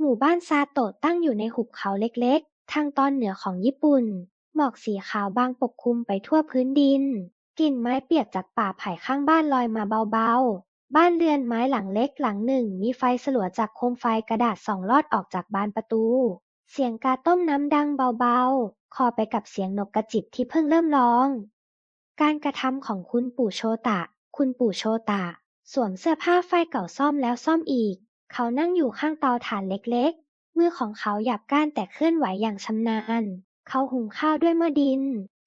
หมู่บ้านซาโตะตั้งอยู่ในหุบเขาเล็กๆ ทางตอนเหนือของญี่ปุ่น หมอกสีขาวบางปกคลุมไปทั่วพื้นดิน กลิ่นไม้เปียกจากป่าไผ่ข้างบ้านลอยมาเบาๆ บ้านเรือนไม้หลังเล็กหลังหนึ่ง มีไฟสลัวจากโคมไฟกระดาษส่องลอดออกจากบานประตู เสียงกาต้มน้ำดังเบาๆ คอไปกับเสียงนกกระจิบที่เพิ่งเริ่มร้อง การกระทำของคุณปู่โชตะ คุณปู่โชตะ สวมเสื้อผ้าไฟเก่าซ่อมแล้วซ่อมอีก เขานั่งอยู่ข้างเตาถ่านเล็กๆ มือของเขาหยาบก้านแต่เคลื่อนไหวอย่างชำนาญ เขาหุงข้าวด้วยหม้อดิน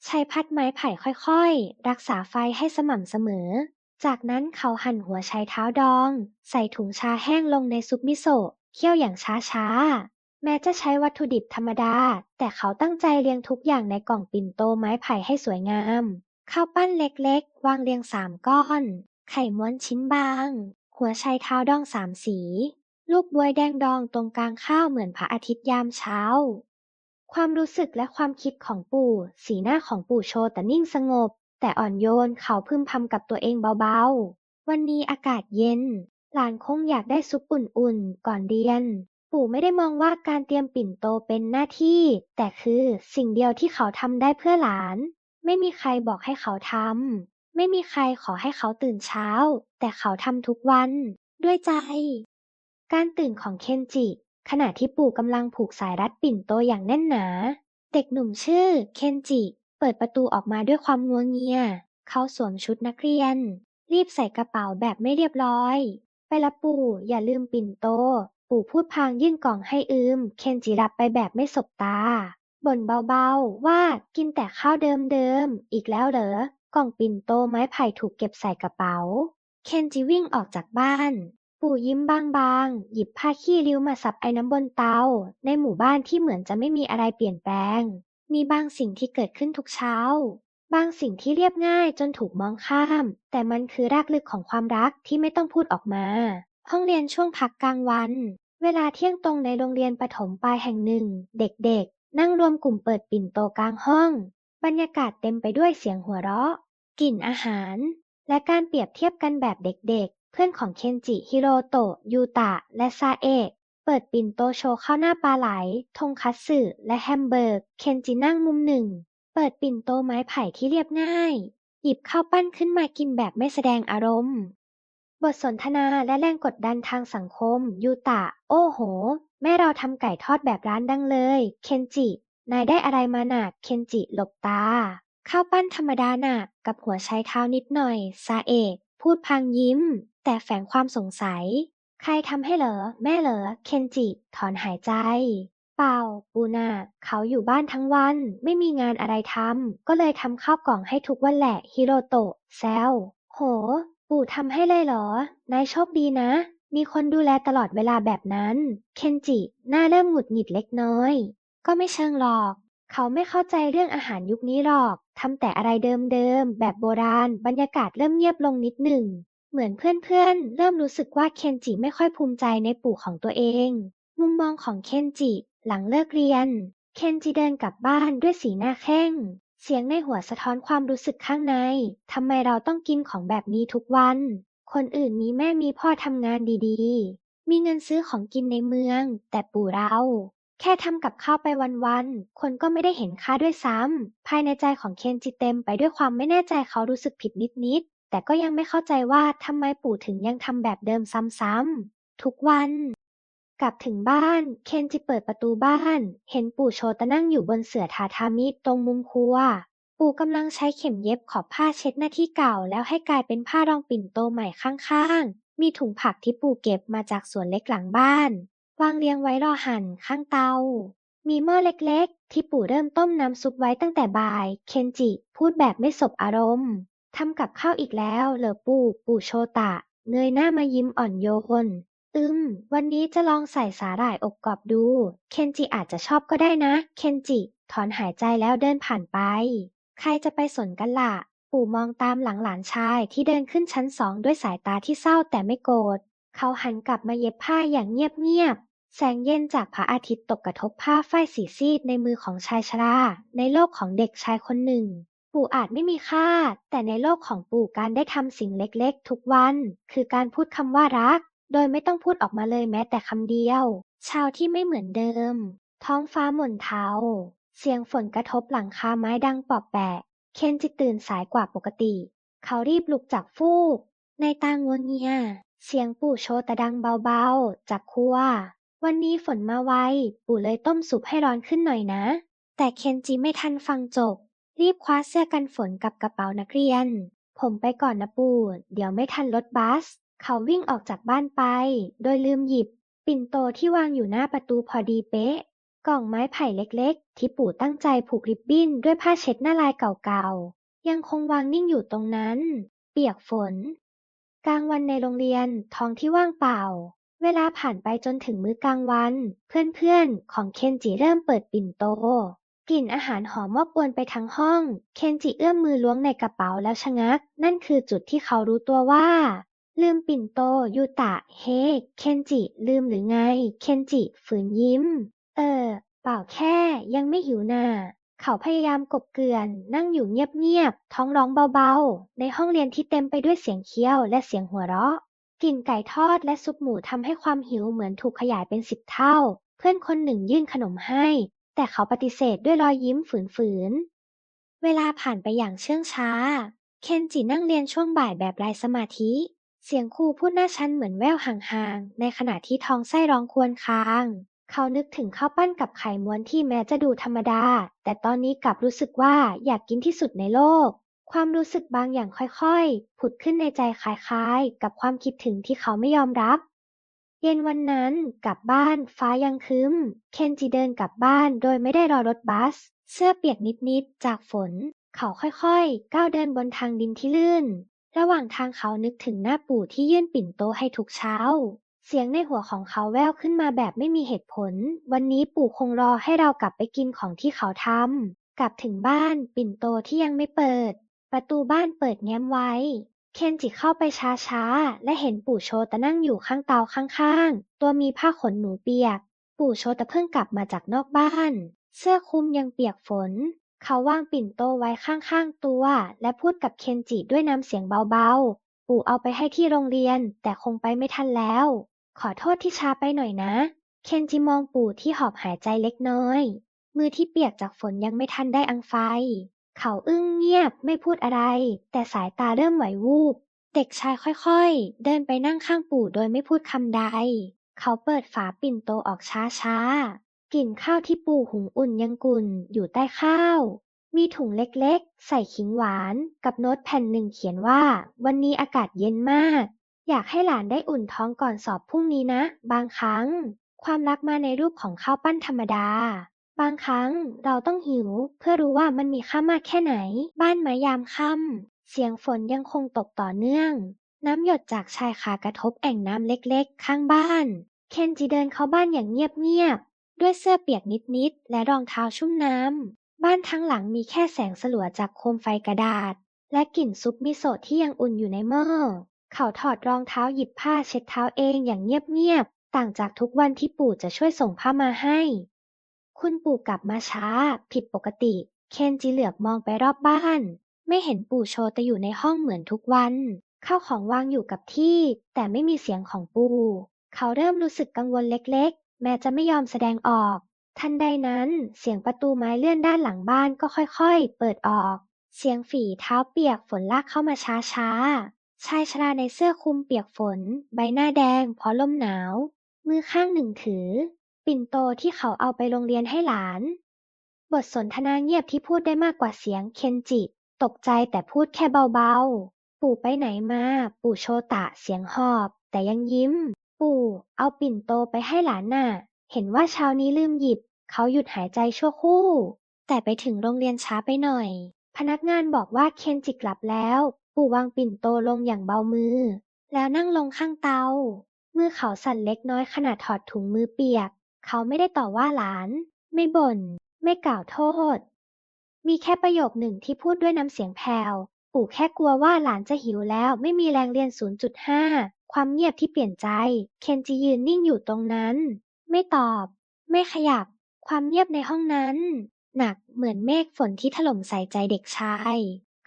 ใช้พัดไม้ไผ่ค่อยๆ รักษาไฟให้สม่ำเสมอ จากนั้นเขาหั่นหัวไชเท้าดอง ใส่ถุงชาแห้งลงในซุปมิโซะเคี่ยวอย่างช้าๆแม้จะใช้วัตถุดิบธรรมดา แต่เขาตั้งใจเรียงทุกอย่างในกล่องปิ่นโตไม้ไผ่ให้สวยงาม ข้าวปั้นเล็กๆ วางเรียงสามก้อน ไข่ม้วนชิ้นบาง หัวไชเท้าดองสามสี ลูกบวยแดงดองตรงกลางข้าวเหมือนพระอาทิตย์ยามเช้า ความรู้สึกและความคิดของปู่ สีหน้าของปู่โชแต่นิ่งสงบ แต่อ่อนโยนเขาพึมพำกับตัวเองเบาๆ วันนี้อากาศเย็น หลานคงอยากได้ซุปอุ่นๆ ก่อนเรียน ปู่ไม่ได้มองว่าการเตรียมปิ่นโตเป็นหน้าที่ แต่คือสิ่งเดียวที่เขาทำได้เพื่อหลาน ไม่มีใครบอกให้เขาทำ ไม่มีใครขอให้เขาตื่นเช้า แต่เขาทำทุกวัน ด้วยใจ การตื่นของเคนจิ ขณะที่ปู่กำลังผูกสายรัดปิ่นโตอย่างแน่นหนา เด็กหนุ่มชื่อ เคนจิ เปิดประตูออกมาด้วยความงัวเงีย เขาสวมชุดนักเรียน รีบใส่กระเป๋าแบบไม่เรียบร้อย ไปละปู่อย่าลืมปิ่นโต ปู่พูดพางยื่นกล่องให้อืม เคนจิรับไปแบบไม่สบตาบ่นเบาๆว่ากินแต่ข้าวเดิมๆอีกแล้วเหรอ กล่องปิ่นโตไม้ไผ่ถูกเก็บใส่กระเป๋า เคนจิวิ่งออกจากบ้าน ปู่ยิ้มบางๆ หยิบผ้าขี้ริ้วมาซับไอ้น้ำบนเตา ในหมู่บ้านที่เหมือนจะไม่มีอะไรเปลี่ยนแปลง มีบางสิ่งที่เกิดขึ้นทุกเช้า บางสิ่งที่เรียบง่ายจนถูกมองข้าม แต่มันคือรากลึกของความรักที่ไม่ต้องพูดออกมา ห้องเรียนช่วงพักกลางวัน เวลาเที่ยงตรงในโรงเรียนประถมปลายแห่งหนึ่ง เด็กๆ นั่งรวมกลุ่มเปิดปิ่นโตกลางห้อง บรรยากาศเต็มไปด้วยเสียงหัวเราะ กลิ่นอาหาร และการเปรียบเทียบกันแบบเด็กๆ เพื่อนของเคนจิฮิโรโตะยูตะ และซาเอะเปิดปิ่นโตโชว์ข้าวหน้าปลาไหล ทงคัตสึและแฮมเบอร์ก เคนจินั่งมุมหนึ่ง เปิดปิ่นโตไม้ไผ่ที่เรียบง่าย หยิบข้าวปั้นขึ้นมากินแบบไม่แสดงอารมณ์ บทสนทนาและแรงกดดันทางสังคม ยูตะ โอ้โห แม่เราทำไก่ทอดแบบร้านดังเลย เคนจิ นายได้อะไรมาหนักเคนจิหลบตา ข้าวปั้นธรรมดาหนักกับหัวไชเท้านิดหน่อย ซาเอะพูดพลางยิ้ม แต่แฝงความสงสัย ใครทำให้เหรอ แม่เหรอ เคนจิ ถอนหายใจ เปล่า ปูนาเขาอยู่บ้านทั้งวัน ไม่มีงานอะไรทำ ก็เลยทำข้าวกล่องให้ทุกวันแหละ ฮิโรโตะ แซว โห ปู่ทำให้เลยเหรอ นายโชคดีนะ มีคนดูแลตลอดเวลาแบบนั้น เคนจิ หน้าเริ่มหงุดหงิดเล็กน้อย ก็ไม่เชิงหรอก เขาไม่เข้าใจเรื่องอาหารยุคนี้หรอก ทำแต่อะไรเดิมๆ แบบโบราณ บรรยากาศเริ่มเงียบลงนิดหนึ่ง เหมือนเพื่อนๆ เริ่มรู้สึกว่าเคนจิไม่ค่อยภูมิใจในปู่ของตัวเอง มุมมองของเคนจิ หลังเลิกเรียน เคนจิเดินกลับบ้านด้วยสีหน้าแข้ง เสียงในหัวสะท้อนความรู้สึกข้างใน ทำไมเราต้องกินของแบบนี้ทุกวัน คนอื่นมีแม่มีพ่อทำงานดีๆ มีเงินซื้อของกินในเมือง แต่ปู่เรา แค่ทำกับข้าวไปวัน ๆ คนก็ไม่ได้เห็นค่าด้วยซ้ำ ภายในใจของเคนจิเต็มไปด้วยความไม่แน่ใจเขารู้สึกผิดนิด ๆ แต่ก็ยังไม่เข้าใจว่าทำไมปู่ถึงยังทำแบบเดิมซ้ำ ๆ ทุกวัน กลับถึงบ้าน เคนจิเปิดประตูบ้าน เห็นปู่โชตะนั่งอยู่บนเสื่อทาทามิตรงมุมครัว ปู่กำลังใช้เข็มเย็บขอบผ้าเช็ดหน้าที่เก่า แล้วให้กลายเป็นผ้ารองปิ่นโตใหม่ข้าง ๆ มีถุงผักที่ปู่เก็บมาจากสวนเล็กหลังบ้าน วางเรียงไว้รอหั่นข้างเตา มีหม้อเล็กๆ ที่ปู่เริ่มต้มน้ำซุปไว้ตั้งแต่บ่าย เคนจิพูดแบบไม่สบอารมณ์ทำกับข้าวอีกแล้ว เหรอปู่ ปู่โชตะเงยหน้ามายิ้มอ่อนโยน อืม วันนี้จะลองใส่สาหร่ายอบกรอบดู เคนจิอาจจะชอบก็ได้นะ เคนจิ ถอนหายใจแล้วเดินผ่านไป ใครจะไปสนกันล่ะ ปู่มองตามหลังหลานชายที่เดินขึ้นชั้นสองด้วยสายตาที่เศร้าแต่ไม่โกรธ เขาหันกลับมาเย็บผ้าอย่างเงียบๆ แสงเย็นจากพระอาทิตย์ตกกระทบผ้าฝ้ายสีซีดในมือของชายชรา ในโลกของเด็กชายคนหนึ่ง ปู่อาจไม่มีค่า แต่ในโลกของปู่การได้ทำสิ่งเล็กๆ ทุกวัน คือการพูดคำว่ารัก โดยไม่ต้องพูดออกมาเลยแม้แต่คำเดียว เช้าที่ไม่เหมือนเดิม ท้องฟ้าหม่นเทาเสียงฝนกระทบหลังคาไม้ดังปอบแปะ เคนจิตตื่นสายกว่าปกติ เขารีบลุกจากฟูก ในตางวงเงีย เสียงปู่โชตะดังเบาๆ จากครัว วันนี้ฝนมาไว ปู่เลยต้มซุปให้ร้อนขึ้นหน่อยนะ แต่เคนจิไม่ทันฟังจบ รีบคว้าเสื้อกันฝนกับกระเป๋านักเรียน ผมไปก่อนนะปู่ เดี๋ยวไม่ทันรถบัส เขาวิ่งออกจากบ้านไป โดยลืมหยิบ ปิ่นโตที่วางอยู่หน้าประตูพอดีเป๊ะ กล่องไม้ไผ่เล็กๆ ที่ปู่ตั้งใจผูกริบบิ้นด้วยผ้าเช็ดหน้าลายเก่าๆ ยังคงวางนิ่งอยู่ตรงนั้น เปียกฝน กลางวันในโรงเรียนท้องที่ว่างเปล่า เวลาผ่านไปจนถึงมื้อกลางวัน เพื่อนๆ ของเคนจิเริ่มเปิดปิ่นโต กลิ่นอาหารหอมมอบอวนไปทั้งห้อง เคนจิเอื้อมมือล้วงในกระเป๋าแล้วชะงัก นั่นคือจุดที่เขารู้ตัวว่า ลืมปิ่นโตยูตะ เฮ เคนจิ ลืมหรือไง เคนจิ ฝืนยิ้ม เออ เปล่าแค่ ยังไม่หิวน่ะเขาพยายามกบเกลื่อน นั่งอยู่เงียบๆ ท้องร้องเบาๆ ในห้องเรียนที่เต็มไปด้วยเสียงเคี้ยวและเสียงหัวเราะ กลิ่นไก่ทอดและซุปหมูทำให้ความหิวเหมือนถูกขยายเป็นสิบเท่า เพื่อนคนหนึ่งยื่นขนมให้ แต่เขาปฏิเสธด้วยรอยยิ้มฝืนๆ เวลาผ่านไปอย่างเชื่องช้า เคนจินั่งเรียนช่วงบ่ายแบบไร้สมาธิ เสียงครูพูดหน้าชั้นเหมือนแว่วห่างๆ ในขณะที่ท้องไส้ร้องครวญคราง เขานึกถึงข้าวปั้นกับไข่ม้วนที่แม้จะดูธรรมดา แต่ตอนนี้กลับรู้สึกว่าอยากกินที่สุดในโลก ความรู้สึกบางอย่างค่อย ๆ ผุดขึ้นในใจคล้ายๆ กับความคิดถึงที่เขาไม่ยอมรับ เย็นวันนั้นกลับบ้านฟ้ายังครึ้ม เคนจิเดินกลับบ้านโดยไม่ได้รอรถบัส เสื้อเปียกนิดๆ จากฝน เขาค่อยๆ ก้าวเดินบนทางดินที่ลื่น ระหว่างทางเขานึกถึงหน้าปู่ที่ยื่นปิ่นโตให้ทุกเช้า เสียงในหัวของเขาแว่วขึ้นมาแบบไม่มีเหตุผล วันนี้ปู่คงรอให้เรากลับไปกินของที่เขาทำกลับถึงบ้านปิ่นโตที่ยังไม่เปิด ประตูบ้านเปิดแง้มไว้ เคนจิเข้าไปช้าๆ และเห็นปู่โชตะนั่งอยู่ข้างเตาข้างๆ ตัวมีผ้าขนหนูเปียก ปู่โชตะเพิ่งกลับมาจากนอกบ้าน เสื้อคลุมยังเปียกฝน เขาวางปิ่นโตไว้ข้างๆตัว และพูดกับเคนจิด้วยน้ำเสียงเบาๆ ปู่เอาไปให้ที่โรงเรียน แต่คงไปไม่ทันแล้ว ขอโทษที่ช้าไปหน่อยนะ เคนจิมองปู่ที่หอบหายใจเล็กน้อย มือที่เปียกจากฝนยังไม่ทันได้อังไฟ เขาอึ้งเงียบไม่พูดอะไร แต่สายตาเริ่มไหววูบ เด็กชายค่อยๆ เดินไปนั่งข้างปู่โดยไม่พูดคำใด เขาเปิดฝาปิ่นโตออกช้าๆ กลิ่นข้าวที่ปู่หุงอุ่นยังกุ่นอยู่ใต้ข้าว มีถุงเล็กๆ ใส่ขิงหวานกับโน้ตแผ่นหนึ่งเขียนว่า วันนี้อากาศเย็นมาก อยากให้หลานได้อุ่นท้องก่อนสอบพรุ่งนี้นะ บางครั้ง ความรักมาในรูปของข้าวปั้นธรรมดา บางครั้งเราต้องหิว เพื่อรู้ว่ามันมีค่ามากแค่ไหน บ้านไม้ยามค่ำเสียงฝนยังคงตกต่อเนื่อง น้ำหยดจากชายคากระทบแอ่งน้ำเล็กๆ ข้างบ้าน เคนจิเดินเข้าบ้านอย่างเงียบๆ ด้วยเสื้อเปียกนิดๆ และรองเท้าชุ่มน้ำ บ้านทั้งหลังมีแค่แสงสลัวจากโคมไฟกระดาษ และกลิ่นซุปมิโซะที่ยังอุ่นอยู่ในหม้อ เขาถอดรองเท้าหยิบผ้าเช็ดเท้าเองอย่างเงียบๆ ต่างจากทุกวันที่ปู่จะช่วยส่งผ้ามาให้ คุณปู่กลับมาช้า ผิดปกติ เคนจิเหลือบมองไปรอบบ้าน ไม่เห็นปู่โชตะอยู่ในห้องเหมือนทุกวันข้าวของวางอยู่กับที่ แต่ไม่มีเสียงของปู่ เขาเริ่มรู้สึกกังวลเล็กๆ แม้จะไม่ยอมแสดงออก ทันใดนั้นเสียงประตูไม้เลื่อนด้านหลังบ้านก็ค่อยๆ เปิดออก เสียงฝีเท้าเปียกฝนลากเข้ามาช้าๆ ชายชราในเสื้อคลุมเปียกฝน ใบหน้าแดงเพราะลมหนาว มือข้างหนึ่งถือ ปิ่นโตที่เขาเอาไปโรงเรียนให้หลาน บทสนทนาเงียบที่พูดได้มากกว่าเสียงเคนจิ ตกใจแต่พูดแค่เบาๆ ปู่ไปไหนมา ปู่โชตะเสียงหอบ แต่ยังยิ้ม ปู่ เอาปิ่นโตไปให้หลานน่ะ เห็นว่าเช้านี้ลืมหยิบ เขาหยุดหายใจชั่วครู่ แต่ไปถึงโรงเรียนช้าไปหน่อย พนักงานบอกว่าเคนจิกลับแล้ว ปู่วางปิ่นโตลงอย่างเบามือ แล้วนั่งลงข้างเตามือเขาสั่นเล็กน้อยขณะถอดถุงมือเปียก เขาไม่ได้ต่อว่าหลาน ไม่บ่น ไม่กล่าวโทษ มีแค่ประโยคหนึ่งที่พูดด้วยน้ำเสียงแผ่วปู่แค่กลัวว่าหลานจะหิวแล้วไม่มีแรงเรียน 0.5 ความเงียบที่เปลี่ยนใจ เคนจิยืนนิ่งอยู่ตรงนั้น ไม่ตอบ ไม่ขยับ ความเงียบในห้องนั้น หนักเหมือนเมฆฝนที่ถล่มใส่ใจเด็กชาย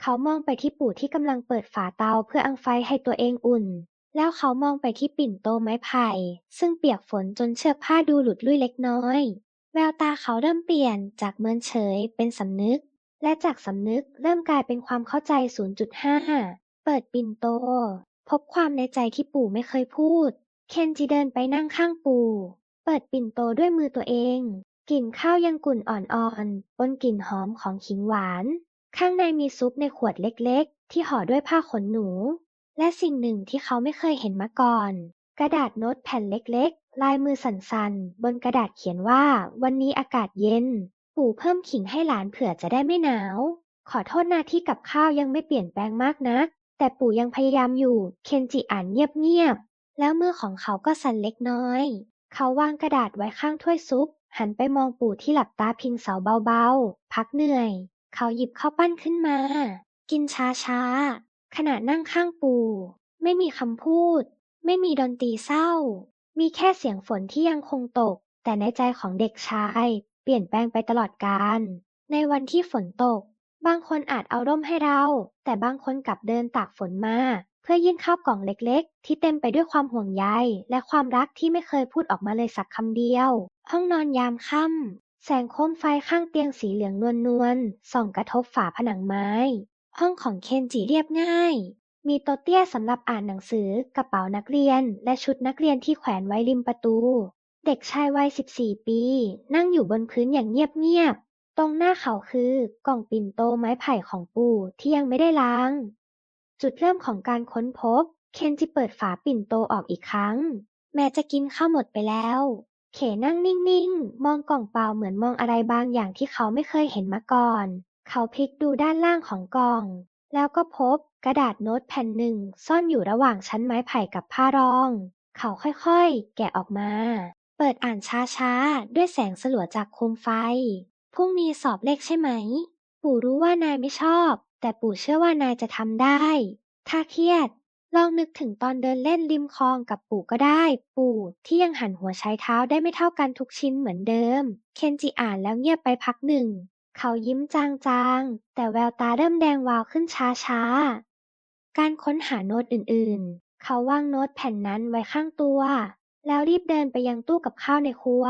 เขามองไปที่ปู่ที่กำลังเปิดฝาเตาเพื่ออังไฟให้ตัวเองอุ่น แล้วเขามองไปที่ปิ่นโตไม้ไผ่ซึ่งเปียกฝนจนเชือกผ้าดูหลุดลุ่ยเล็กน้อย แววตาเขาเริ่มเปลี่ยนจากเมินเฉยเป็นสำนึก และจากสำนึกเริ่มกลายเป็นความเข้าใจ0.5เปิดปิ่นโต พบความในใจที่ปู่ไม่เคยพูด เคนจิเดินไปนั่งข้างปู่ เปิดปิ่นโตด้วยมือตัวเอง กลิ่นข้าวยังกุ่นอ่อนๆปนกลิ่นหอมของขิงหวาน ข้างในมีซุปในขวดเล็กๆ ที่ห่อด้วยผ้าขนหนู และสิ่งหนึ่งที่เขาไม่เคยเห็นมาก่อน กระดาษโน้ตแผ่นเล็ก ๆ ลายมือสั่น ๆ บนกระดาษเขียนว่า วันนี้อากาศเย็น ปู่เพิ่มขิงให้หลานเผื่อจะได้ไม่หนาว ขอโทษนะที่กับข้าวยังไม่เปลี่ยนแปลงมากนัก แต่ปู่ยังพยายามอยู่ เคนจิอ่านเงียบ ๆ แล้วมือของเขาก็สั่นเล็กน้อย เขาวางกระดาษไว้ข้างถ้วยซุป หันไปมองปู่ที่หลับตาพิงเสาเบา ๆ พักเหนื่อย เขาหยิบข้าวปั้นขึ้นมา กินช้า ๆ ขณะนั่งข้างปู่ ไม่มีคำพูด ไม่มีดนตรีเศร้า มีแค่เสียงฝนที่ยังคงตก แต่ในใจของเด็กชาย เปลี่ยนแปลงไปตลอดกาลในวันที่ฝนตก บางคนอาจเอาร่มให้เรา แต่บางคนกลับเดินตากฝนมา เพื่อยื่นข้าวกล่องเล็กๆ ที่เต็มไปด้วยความห่วงใยและความรักที่ไม่เคยพูดออกมาเลยสักคำเดียว ห้องนอนยามค่ำแสงโคมไฟข้างเตียงสีเหลืองนวลๆส่องกระทบฝาผนังไม้ ห้องของเคนจิเรียบง่าย มีโต๊ะเตี้ยสำหรับอ่านหนังสือ กระเป๋านักเรียน และชุดนักเรียนที่แขวนไว้ริมประตู เด็กชายวัย 14 ปี นั่งอยู่บนพื้นอย่างเงียบๆ ตรงหน้าเขาคือกล่องปิ่นโตไม้ไผ่ของปู่ที่ยังไม่ได้ล้าง จุดเริ่มของการค้นพบ เคนจิเปิดฝาปิ่นโตออกอีกครั้ง แม้จะกินข้าวหมดไปแล้ว เขนั่งนิ่งๆ มองกล่องเปล่าเหมือนมองอะไรบางอย่างที่เขาไม่เคยเห็นมาก่อน เขาพลิกดูด้านล่างของกล่อง แล้วก็พบกระดาษโน้ตแผ่นหนึ่งซ่อนอยู่ระหว่างชั้นไม้ไผ่กับผ้ารอง เขาค่อยๆ แกะออกมา เปิดอ่านช้าๆ ด้วยแสงสลัวจากโคมไฟ พรุ่งนี้สอบเลขใช่ไหม ปู่รู้ว่านายไม่ชอบ แต่ปู่เชื่อว่านายจะทำได้ ถ้าเครียด ลองนึกถึงตอนเดินเล่นริมคลองกับปู่ก็ได้ ปู่ที่ยังหันหัวใช้เท้าได้ไม่เท่ากันทุกชิ้นเหมือนเดิม เคนจิอ่านแล้วเงียบไปพักหนึ่ง เขายิ้มจางๆ แต่แววตาเริ่มแดงวาวขึ้นช้าๆ การค้นหาโน้ตอื่นๆ เขาวางโน้ตแผ่นนั้นไว้ข้างตัว แล้วรีบเดินไปยังตู้กับข้าวในครัว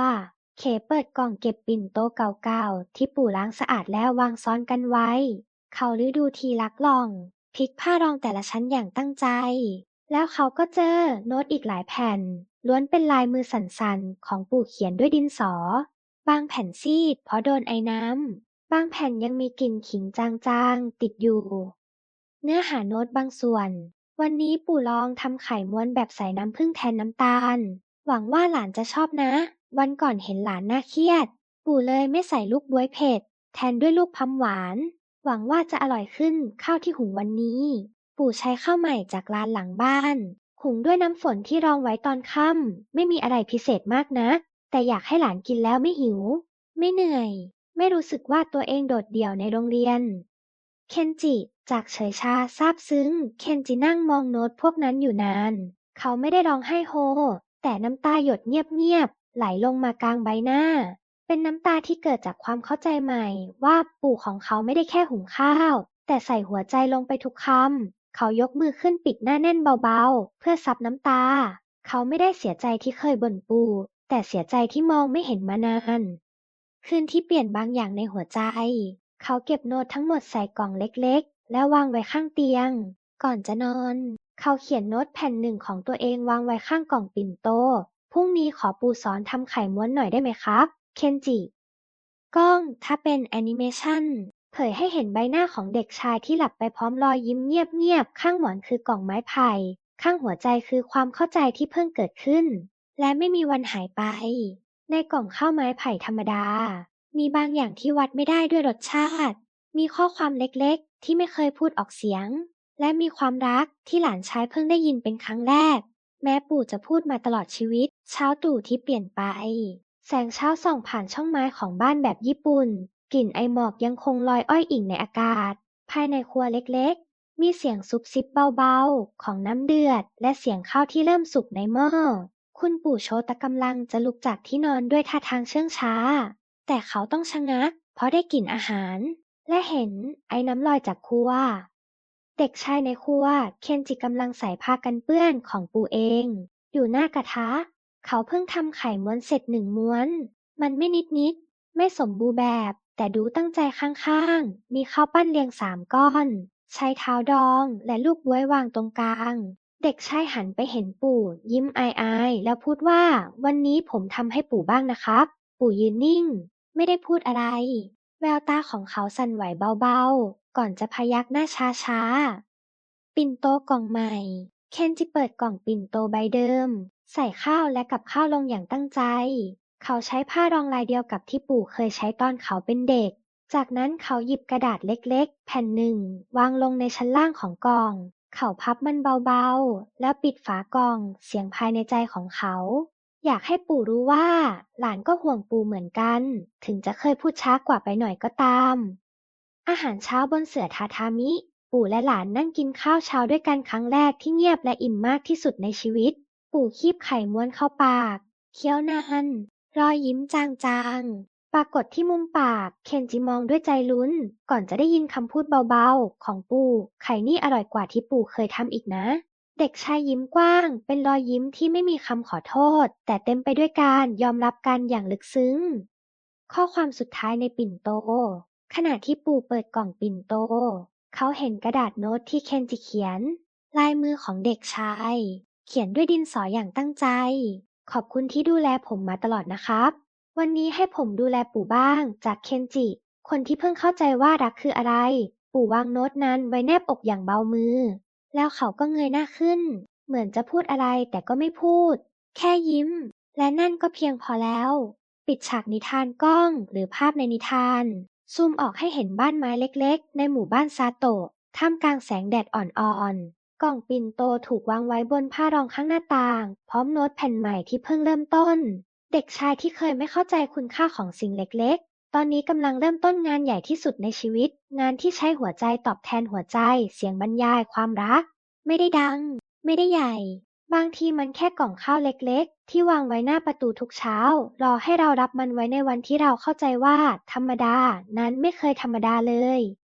เขเปิดกล่องเก็บปิ่นโตเก่าๆ ที่ปู่ล้างสะอาดแล้ววางซ้อนกันไว้ เขาลือดูทีลักลองพลิกผ้ารองแต่ละชั้นอย่างตั้งใจ แล้วเขาก็เจอโน้ตอีกหลายแผ่น ล้วนเป็นลายมือสันๆ ของปู่เขียนด้วยดินสอ บางแผ่นซีดเพราะโดนไอ้น้ำ บางแผ่นยังมีกลิ่นขิงจางๆ ติดอยู่ เนื้อหาโน้ตบางส่วน วันนี้ปู่ลองทำไข่ม้วนแบบใส่น้ำผึ้งแทนน้ำตาล หวังว่าหลานจะชอบนะ วันก่อนเห็นหลานน่าเครียด ปู่เลยไม่ใส่ลูกบวยเผ็ด แทนด้วยลูกพัมหวาน หวังว่าจะอร่อยขึ้นข้าวที่หุงวันนี้ ปู่ใช้ข้าวใหม่จากร้านหลังบ้านหุงด้วยน้ำฝนที่รองไว้ตอนค่ำไม่มีอะไรพิเศษมากนะ แต่อยากให้หลานกินแล้วไม่หิว ไม่เหนื่อย ไม่รู้สึกว่าตัวเองโดดเดี่ยวในโรงเรียน เคนจิ จากเฉยชาซาบซึ้ง เคนจินั่งมองโน้ตพวกนั้นอยู่นาน เขาไม่ได้ร้องไห้โฮ แต่น้ำตาหยดเงียบๆ ไหลลงมากลางใบหน้า เป็นน้ำตาที่เกิดจากความเข้าใจใหม่ ว่าปู่ของเขาไม่ได้แค่หุงข้าว แต่ใส่หัวใจลงไปทุกคำ เขายกมือขึ้นปิดหน้าแน่นเบาๆ เพื่อซับน้ำตา เขาไม่ได้เสียใจที่เคยบ่นปู่แต่เสียใจที่มองไม่เห็นมานาน คืนที่เปลี่ยนบางอย่างในหัวใจ เขาเก็บโน้ตทั้งหมดใส่กล่องเล็กๆ แล้ววางไว้ข้างเตียง ก่อนจะนอน เขาเขียนโน้ตแผ่นหนึ่งของตัวเองวางไว้ข้างกล่องปิ่นโต พรุ่งนี้ขอปูสอนทำไข่ม้วนหน่อยได้ไหมครับ เคนจิ กล้องถ้าเป็นแอนิเมชันเผยให้เห็นใบหน้าของเด็กชายที่หลับไปพร้อมรอยยิ้มเงียบๆ ข้างหมอนคือกล่องไม้ไผ่ ข้างหัวใจคือความเข้าใจที่เพิ่งเกิดขึ้น และไม่มีวันหายไป ในกล่องข้าวไม้ไผ่ธรรมดา มีบางอย่างที่วัดไม่ได้ด้วยรสชาติ มีข้อความเล็กๆ ที่ไม่เคยพูดออกเสียง และมีความรักที่หลานชายเพิ่งได้ยินเป็นครั้งแรก แม้ปู่จะพูดมาตลอดชีวิต เช้าตู่ที่เปลี่ยนไป แสงเช้าส่องผ่านช่องไม้ของบ้านแบบญี่ปุ่น กลิ่นไอหมอกยังคงลอยอ้อยอิ่งในอากาศ ภายในครัวเล็กๆ มีเสียงซุบซิบเบาๆ ของน้ำเดือด และเสียงข้าวที่เริ่มสุกในหม้อ คุณปู่โชตะกำลังจะลุกจากที่นอนด้วยท่าทางเชื่องช้า แต่เขาต้องชะงัก เพราะได้กลิ่นอาหาร และเห็นไอ้น้ำลอยจากครัวเด็กชายในครัวเคนจิกำลังใส่ผ้ากันเปื้อนของปู่เอง อยู่หน้ากระทะ เขาเพิ่งทำไข่ม้วนเสร็จหนึ่งม้วน มันไม่นิดนิด ไม่สมบูรณ์แบบ แต่ดูตั้งใจข้างๆ มีข้าวปั้นเรียงสามก้อน ใช้เท้าดองและลูกบ๊วยวางตรงกลาง เด็กชายหันไปเห็นปู่ยิ้มอายๆ แล้วพูดว่า วันนี้ผมทำให้ปู่บ้างนะครับ ปู่ยืนนิ่ง ไม่ได้พูดอะไร แววตาของเขาสั่นไหวเบาๆ ก่อนจะพยักหน้าช้าๆ ปิ่นโตกล่องใหม่ เคนจิเปิดกล่องปิ่นโตใบเดิม ใส่ข้าวและกับข้าวลงอย่างตั้งใจ เขาใช้ผ้ารองลายเดียวกับที่ปู่เคยใช้ตอนเขาเป็นเด็ก จากนั้นเขาหยิบกระดาษเล็กๆ แผ่นหนึ่ง วางลงในชั้นล่างของกล่อง เขาพับมันเบาๆ แล้วปิดฝากล่องเสียงภายในใจของเขา อยากให้ปู่รู้ว่า หลานก็ห่วงปู่เหมือนกัน ถึงจะเคยพูดช้ากว่าไปหน่อยก็ตาม อาหารเช้าบนเสื่อทาทามิ ปู่และหลานนั่งกินข้าวเช้าด้วยกันครั้งแรกที่เงียบและอิ่มมากที่สุดในชีวิต ปู่คีบไข่ม้วนเข้าปาก เคี้ยวนานรอยยิ้มจาง ปรากฏที่มุมปาก เคนจิมองด้วยใจลุ้น ก่อนจะได้ยินคำพูดเบาๆ ของปู่ ไข่นี่อร่อยกว่าที่ปู่เคยทำอีกนะ เด็กชายยิ้มกว้าง เป็นรอยยิ้มที่ไม่มีคำขอโทษ แต่เต็มไปด้วยการยอมรับกันอย่างลึกซึ้ง ข้อความสุดท้ายในปิ่นโต ขณะที่ปู่เปิดกล่องปิ่นโต เขาเห็นกระดาษโน้ตที่เคนจิเขียน ลายมือของเด็กชาย เขียนด้วยดินสออย่างตั้งใจ ขอบคุณที่ดูแลผมมาตลอดนะครับ วันนี้ให้ผมดูแลปู่บ้าง จากเคนจิ คนที่เพิ่งเข้าใจว่ารักคืออะไร ปู่วางโน้ตนั้นไว้แนบอกอย่างเบามือ แล้วเขาก็เงยหน้าขึ้น เหมือนจะพูดอะไรแต่ก็ไม่พูด แค่ยิ้ม และนั่นก็เพียงพอแล้ว ปิดฉากนิทานกล้องหรือภาพในนิทาน ซูมออกให้เห็นบ้านไม้เล็กๆ ในหมู่บ้านซาโตะท่ามกลางแสงแดดอ่อนๆ กล่องปิ่นโตถูกวางไว้บนผ้ารองข้างหน้าต่าง พร้อมโน้ตแผ่นใหม่ที่เพิ่งเริ่มต้น เด็กชายที่เคยไม่เข้าใจคุณค่าของสิ่งเล็ก ๆ ตอนนี้กำลังเริ่มต้นงานใหญ่ที่สุดในชีวิต งานที่ใช้หัวใจตอบแทนหัวใจ เสียงบรรยายความรัก ไม่ได้ดัง ไม่ได้ใหญ่ บางทีมันแค่กล่องข้าวเล็ก ๆ ที่วางไว้หน้าประตูทุกเช้า รอให้เรารับมันไว้ในวันที่เราเข้าใจว่า ธรรมดา นั้นไม่เคยธรรมดาเลย